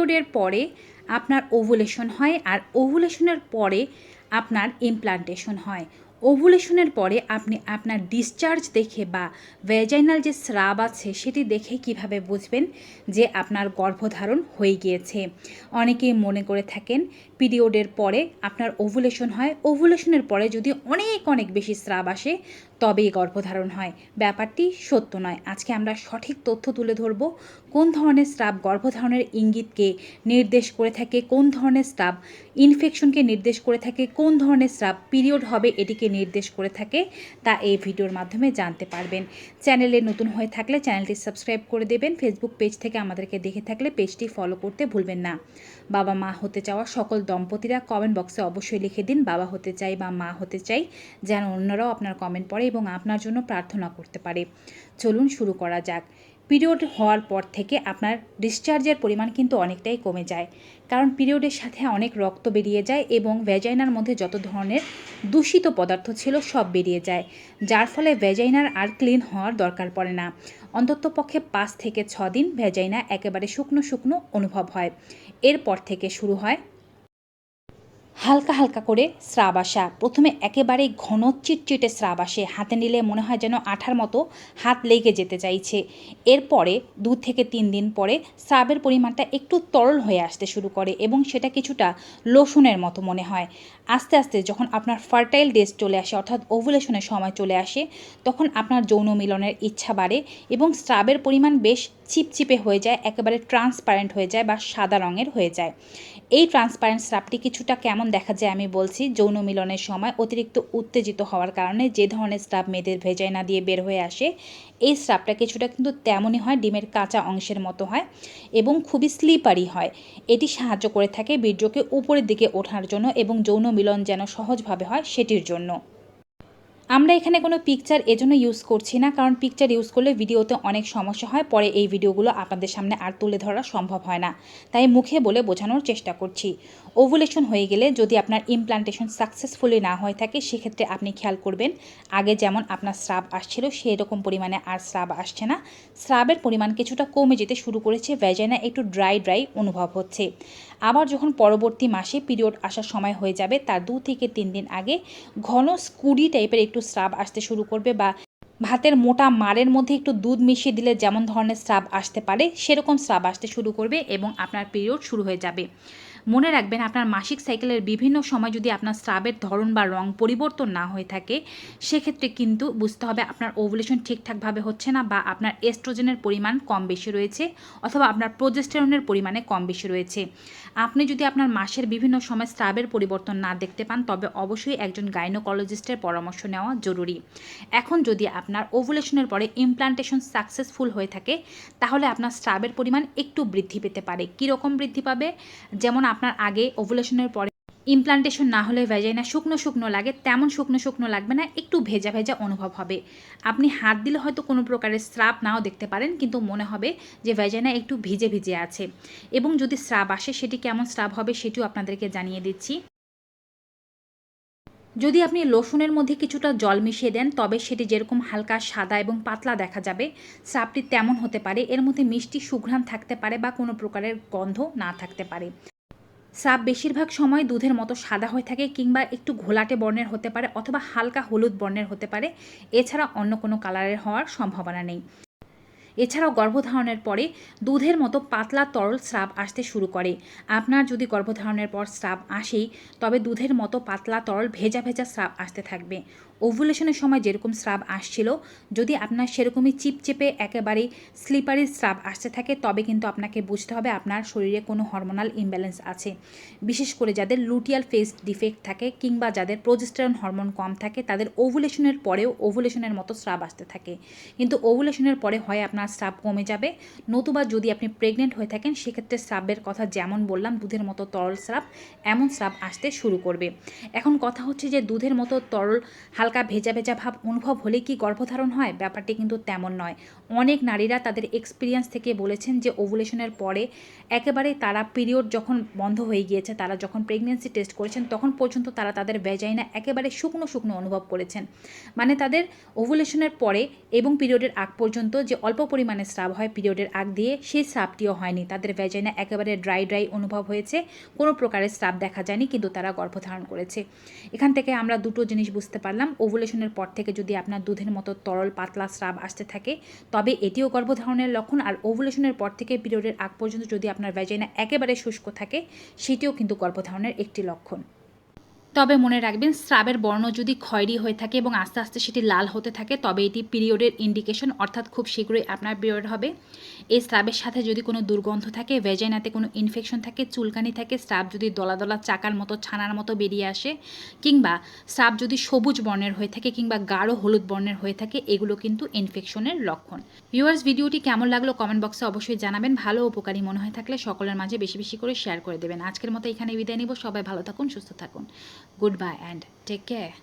পিরিয়ডের পরে আপনার ওভুলেশন হয় আর ওভুলেশনের পরে আপনার ইমপ্লান্টেশন হয়। ওভুলেশনের পরে আপনি আপনার ডিসচার্জ দেখে বা ভেজাইনাল যে স্রাব আছে সেটি দেখে কীভাবে বুঝবেন যে আপনার গর্ভধারণ হয়ে গিয়েছে? অনেকেই মনে করে থাকেন পিরিয়ডের পরে আপনার ওভুলেশন হয়। ওভুলেশনের পরে যদি অনেক অনেক বেশি স্রাব আসে, তবেই গর্ভধারণ হয়। ব্যাপারটি সত্য নয়। আজকে আমরা সঠিক তথ্য তুলে ধরব, কোন ধরনের স্রাব গর্ভধারণের ইঙ্গিতকে নির্দেশ করে থাকে, কোন ধরনের স্রাব ইনফেকশনকে নির্দেশ করে থাকে, কোন ধরনের স্রাব পিরিয়ড হবে এটিকে নির্দেশ করে থাকে তা এই ভিডিওর মাধ্যমে জানতে পারবেন। চ্যানেলে নতুন হয়ে থাকলে চ্যানেলটি সাবস্ক্রাইব করে দেবেন। ফেসবুক পেজ থেকে আমাদেরকে দেখে থাকলে পেজটি ফলো করতে ভুলবেন না। বাবা মা হতে চাওয়া সকল দম্পতিরা কমেন্ট বক্সে অবশ্যই লিখে দিন, বাবা হতে চাই বা মা হতে চাই, যেন অন্যরাও আপনার কমেন্ট পড়ে এবং আপনার জন্য প্রার্থনা করতে পারে। চলুন শুরু করা যাক। পিরিয়ড হওয়ার পর থেকে আপনার ডিসচার্জের পরিমাণ কিন্তু অনেকটাই কমে যায়। কারণ পিরিয়ডের সাথে অনেক রক্ত বেরিয়ে যায় এবং ভ্যাজাইনার মধ্যে যত ধরনের দূষিত পদার্থ ছিল সব বেরিয়ে যায়, যার ফলে ভ্যাজাইনার আর ক্লিন হওয়ার দরকার পড়ে না। অন্তত পক্ষে পাঁচ থেকে ছ দিন ভ্যাজাইনা একেবারে শুকনো শুকনো অনুভব হয়। এরপর থেকে শুরু হয় হালকা হালকা করে স্রাব আসা। প্রথমে একেবারে ঘন চিটচিটে স্রাব আসে। হাতে নিলে মনে হয় যেন আঠার মতো হাত লেগে যেতে চাইছে। এরপরে দু থেকে তিন দিন পরে স্রাবের পরিমাণটা একটু তরল হয়ে আসতে শুরু করে এবং সেটা কিছুটা লোশনের মতো মনে হয়। আস্তে আস্তে যখন আপনার ফার্টাইল ডেজ চলে আসে, অর্থাৎ ওভুলেশনের সময় চলে আসে, তখন আপনার যৌন মিলনের ইচ্ছা বাড়ে এবং স্রাবের পরিমাণ বেশ চিপচিপে হয়ে যায়, একেবারে ট্রান্সপারেন্ট হয়ে যায় বা সাদা রঙের হয়ে যায়। এই ট্রান্সপারেন্ট স্রাবটি কিছুটা কেমন দেখা যায়, আমি বলছি, যৌন মিলনের সময় অতিরিক্ত উত্তেজিত হওয়ার কারণে যে ধরনের স্রাব মেয়েদের ভেজায় না দিয়ে বের হয়ে আসে, এই স্রাবটা কিছুটা কিন্তু তেমনই হয়, ডিমের কাঁচা অংশের মতো হয় এবং খুবই স্লিপারি হয়। এটি সাহায্য করে থাকে বীর্যকে উপরের দিকে ওঠার জন্য এবং যৌন মিলন যেন সহজভাবে হয় সেটির জন্য। আমরা এখানে কোনো পিকচার এজন্য ইউজ করছি না, কারণ পিকচার ইউজ করলে ভিডিওতে অনেক সমস্যা হয়, পরে এই ভিডিওগুলো আপনাদের সামনে আর তুলে ধরা সম্ভব হয় না। তাই মুখে বলে বোঝানোর চেষ্টা করছি। ওভুলেশন হয়ে গেলে যদি আপনার ইমপ্লান্টেশন সাকসেসফুলি না হয়ে থাকে, সেক্ষেত্রে আপনি খেয়াল করবেন, আগে যেমন আপনার স্রাব আসছিল সেই রকম পরিমাণে আর স্রাব আসছে না। স্রাবের পরিমাণ কিছুটা কমে যেতে শুরু করেছে ভ্যাজাইনা একটু ড্রাই ড্রাই অনুভব হচ্ছে। আবার যখন পরবর্তী মাসে পিরিয়ড আসার সময় হয়ে যাবে, তার দু থেকে তিন দিন আগে ঘন স্কুডি টাইপের একটু স্রাব আসতে শুরু করবে বা ভাতের মোটা মারের মধ্যে একটু দুধ মিশিয়ে দিলে যেমন ধরনের স্রাব আসতে পারে, সেরকম স্রাব আসতে শুরু করবে এবং আপনার পিরিয়ড শুরু হয়ে যাবে। মনে রাখবেন আপনার মাসিক সাইকেলের বিভিন্ন সময় যদি আপনার স্রাবের ধরন বা রং পরিবর্তন না হয়ে থাকে, সেক্ষেত্রে কিন্তু বুঝতে হবে আপনার ওভুলেশন ঠিকঠাকভাবে হচ্ছে না বা আপনার এস্ট্রোজেনের পরিমাণ কম বেশি রয়েছে অথবা আপনার প্রোজেস্টেরনের পরিমাণে কম বেশি রয়েছে। আপনি যদি আপনার মাসের বিভিন্ন সময় স্রাবের পরিবর্তন না দেখতে পান, তবে অবশ্যই একজন গাইনোকোলজিস্টের পরামর্শ নেওয়া জরুরি। এখন যদি আপনার ওভুলেশনের পরে ইমপ্লান্টেশন সাকসেসফুল হয়ে থাকে, তাহলে আপনার স্রাবের পরিমাণ একটু বৃদ্ধি পেতে পারে। কীরকম বৃদ্ধি পাবে? যেমন আপনার আগে ওভুলেশনের পরে ইমপ্লান্টেশন না হলে ভেজাইনা শুকনো শুকনো লাগে, তেমন শুকনো শুকনো লাগবে না, একটু ভেজা ভেজা অনুভব হবে। আপনি হাত দিলে হয়তো কোনো প্রকারের স্রাব নাও দেখতে পারেন, কিন্তু মনে হবে যে ভেজাইনা একটু ভিজে ভিজে আছে। এবং যদি স্রাব আসে, সেটি কেমন স্রাব হবে সেটিও আপনাদেরকে জানিয়ে দিচ্ছি। যদি আপনি লোশনের মধ্যে কিছুটা জল মিশিয়ে দেন, তবে সেটি যেরকম হালকা সাদা এবং পাতলা দেখা যাবে, স্রাবটি তেমন হতে পারে। এর মধ্যে মিষ্টি সুঘ্রাণ থাকতে পারে বা কোনো প্রকারের গন্ধ না থাকতে পারে। স্রাব বেশিরভাগ সময় দুধের মতো সাদা হয়ে থাকে কিংবা একটু ঘোলাটে বর্ণের হতে পারে অথবা হালকা হলুদ বর্ণের হতে পারে। এছাড়া অন্য কোনো কালারের হওয়ার সম্ভাবনা নেই। এছাড়াও গর্ভধারণের পরে দুধের মতো পাতলা তরল স্রাব আসতে শুরু করে। আপনার যদি গর্ভধারণের পর স্রাব আসেই, তবে দুধের মতো পাতলা তরল ভেজা ভেজা স্রাব আসতে থাকবে। ওভুলেশনের সময় যেরকম স্রাব আসছিল, যদি আপনার সেরকমই চিপচেপে একেবারেই স্লিপারি স্রাব আসতে থাকে, তবে কিন্তু আপনাকে বুঝতে হবে আপনার শরীরে কোনো হরমোনাল ইমব্যালেন্স আছে। বিশেষ করে যাদের লুটিয়াল ফেস ডিফেক্ট থাকে কিংবা যাদের প্রোজেস্টেরন হরমোন কম থাকে, তাদের ওভুলেশনের পরেও ওভুলেশনের মতো স্রাব আসতে থাকে। কিন্তু ওভুলেশনের পরে হয় আপনার স্রাব কমে যাবে, নতুবা যদি আপনি প্রেগনেন্ট হয়ে থাকেন, সেক্ষেত্রে স্রাবের কথা যেমন বললাম, দুধের মতো তরল স্রাব, এমন স্রাব আসতে শুরু করবে। এখন কথা হচ্ছে যে দুধের মতো তরল হালকা হালকা ভেজা ভেজা ভাব অনুভব হলে কি গর্ভধারণ হয়? ব্যাপারটি কিন্তু তেমন নয়। অনেক নারীরা তাদের এক্সপিরিয়েন্স থেকে বলেছেন যে ওভুলেশনের পরে একেবারে তারা পিরিয়ড যখন বন্ধ হয়ে গিয়েছে, তারা যখন প্রেগনেন্সি টেস্ট করেছেন, তখন পর্যন্ত তারা তাদের ভেজাইনা একেবারে শুকনো শুকনো অনুভব করেছেন। মানে তাদের ওভুলেশনের পরে এবং পিরিয়ডের আগ পর্যন্ত যে অল্প পরিমাণে স্রাব হয় পিরিয়ডের আগ দিয়ে সেই স্রাবটিও হয়নি। তাদের ভেজাইনা একেবারে ড্রাই ড্রাই অনুভব হয়েছে। কোনো প্রকারের স্রাব দেখা যায়নি, কিন্তু তারা গর্ভধারণ করেছে। এখান থেকে আমরা দুটো জিনিস বুঝতে পারলাম। ওভুলেশনের পর থেকে যদি আপনার দুধের মতো তরল, পাতলা স্রাব আসতে থাকে, তবে এটিও গর্ভধারণের লক্ষণ। আর ওভুলেশনের পর থেকে পিরিয়ডের আগ পর্যন্ত যদি আপনার ভ্যাজাইনা একেবারে শুষ্ক থাকে, সেটিও কিন্তু গর্ভধারণের একটি লক্ষণ। তবে মনে রাখবেন, স্রাবের বর্ণ যদি খয়েরি হয়ে থাকে এবং আস্তে আস্তে সেটি লাল হতে থাকে, তবে এটি পিরিয়ডের ইন্ডিকেশন অর্থাৎ খুব শীঘ্রই আপনার পিরিয়ড হবে। এই স্রাবের সাথে যদি কোনো দুর্গন্ধ থাকে ভেজাইনাতে কোনো ইনফেকশন থাকে, চুলকানি থাকে, স্রাব যদি দলা দলা চাকার মতো, ছানার মতো বেরিয়ে আসে, কিংবা স্রাব যদি সবুজ বর্ণের হয়ে থাকে, কিংবা গাঢ় হলুদ বর্ণের হয়ে থাকে, এগুলো কিন্তু ইনফেকশনের লক্ষণ। ভিউয়ার্স ভিডিওটি কেমন লাগল কমেন্ট বক্সে অবশ্যই জানাবেন। ভালো উপকারী মনে হয়ে থাকলে সকলের মাঝে বেশি বেশি করে শেয়ার করে দেবেন। আজকের মতো এখানে বিদায় নিব। সবাই ভালো থাকুন, সুস্থ থাকুন। Goodbye and take care.